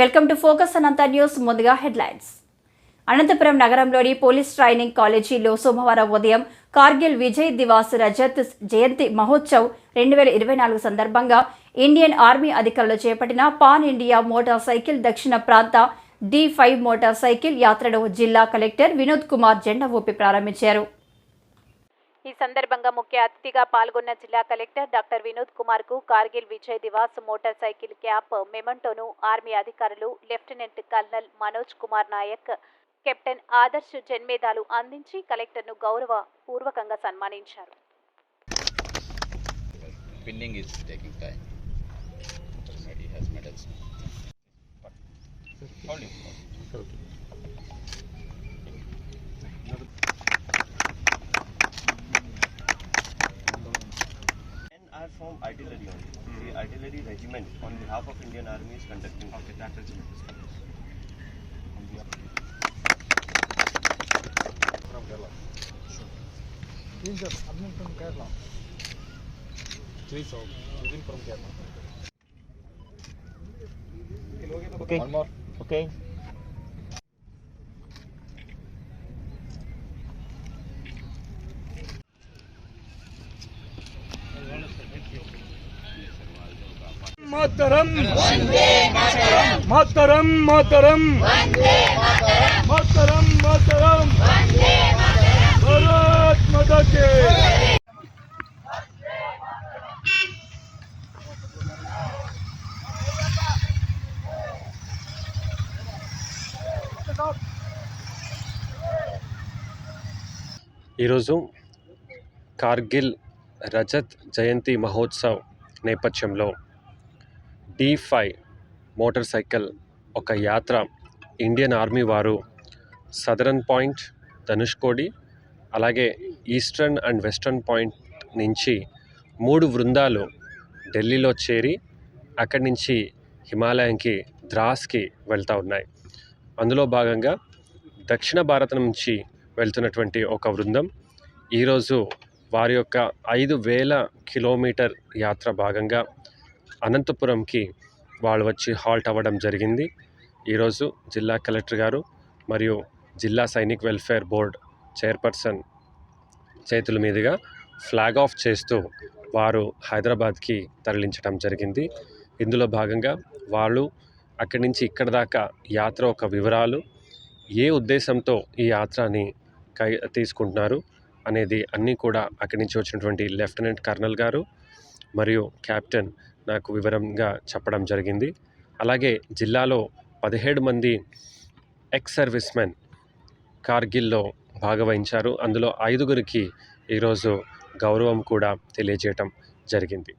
Welcome to focus Anantha news ముందుగా headlines. Anantapuram నగరంలోని police training కాలేజీలో సోమవారం ఉదయం కార్గిల్ విజయ్ దివాస్ రజత్ జయంతి మహోత్సవ్ రెండు వేల ఇరవై నాలుగు సందర్భంగా ఇండియన్ ఆర్మీ అధికారులు చేపట్టిన పాన్ ఇండియా మోటార్ సైకిల్ దక్షిణ ప్రాంత డి ఫైవ్ మోటార్ సైకిల్ యాత్రను జిల్లా కలెక్టర్ వినోద్ కుమార్ జెండా ఊపి ప్రారంభించారు. ఈ సందర్భంగా ముఖ్య అతిథిగా పాల్గొన్న జిల్లా కలెక్టర్ డాక్టర్ వినోద్ కుమార్కు Kargil Vijay Diwas motorcycle cap మెమంటోను ఆర్మీ అధికారులు lieutenant colonel Manoj Kumar Nayak captain Adarsh జన్మేదాలు అందించి కలెక్టర్ను గౌరవ పూర్వకంగా సన్మానించారు Pinning is taking time. But he has medals. Hold him. and are from artillery only. Mm. The artillery regiment on behalf of Indian Army is conducting. Okay, that regiment is from Kerala. Yes, sir. Admin from Kerala. Three so within from Kerala. Okay. One more. Okay. मातरम मातरम मातरम मातरम मातरम भारत माता के ఈరోజు కార్గిల్ రజత్ జయంతి మహోత్సవ్ నేపథ్యంలో D five motor cycle ఒక యాత్ర. Indian army వారు southern point Dhanushkodi అలాగే eastern and western point నుంచి మూడు బృందాలు ఢిల్లీలో చేరి అక్కడి నుంచి హిమాలయంకి ద్రాస్కి వెళ్తూ ఉన్నాయి. అందులో భాగంగా దక్షిణ భారతం నుంచి వెళ్తున్నటువంటి ఒక బృందం ఈరోజు వారి యొక్క ఐదు వేల కిలోమీటర్ యాత్ర భాగంగా అనంతపురంకి వాళ్ళు వచ్చి హాల్ట్ అవ్వడం జరిగింది. ఈరోజు జిల్లా కలెక్టర్ గారు మరియు జిల్లా సైనిక్ వెల్ఫేర్ బోర్డ్ చైర్పర్సన్ చేతుల మీదుగా ఫ్లాగ్ ఆఫ్ చేస్తూ వారు హైదరాబాద్కి తరలించడం జరిగింది. ఇందులో భాగంగా వాళ్ళు అక్కడి నుంచి ఇక్కడ దాకా యాత్ర ఒక వివరాలు ఏ ఉద్దేశంతో ఈ యాత్రని కై తీసుకుంటున్నారు అనేది అన్నీ కూడా అక్కడి నుంచి వచ్చినటువంటి లెఫ్టినెంట్ కర్నల్ గారు మరియు కెప్టెన్ నాకు వివరంగా చెప్పడం జరిగింది. అలాగే జిల్లాలో పదిహేడు మంది ఎక్స్ సర్వీస్ మెన్ కార్గిల్లో భాగవహించారు. అందులో ఐదుగురికి ఈరోజు గౌరవం కూడా తెలియజేయటం జరిగింది.